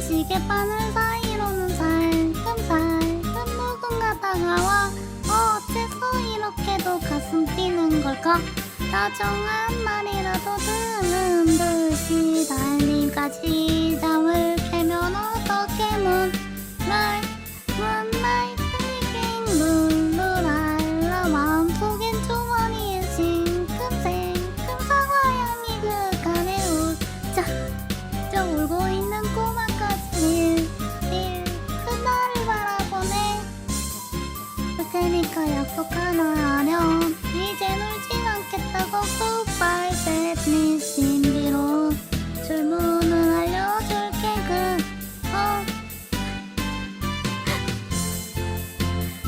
시계 바늘 사이로는 살금살금 누군가 다가와. 어째서 이렇게도 가슴 뛰는 걸까? 다정한 말이라도 듣는 듯이 달림까지 잠 테니까 약속하나렴 이젠 울진 않겠다고 굿바이 셋니 신비로. 줄무는 알려줄게 그 어.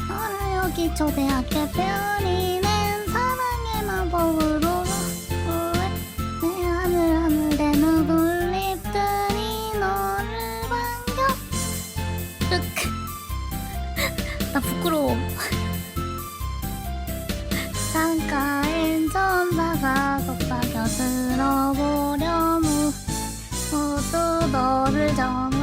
너를 여기 초대할게 낸 사랑의 마법으로 왜내 하늘 하늘 내 눈물립들이 너를 반겨 나 부끄러워. 창가엔 전사가 곱박여 들어보렴 모두 너를 정.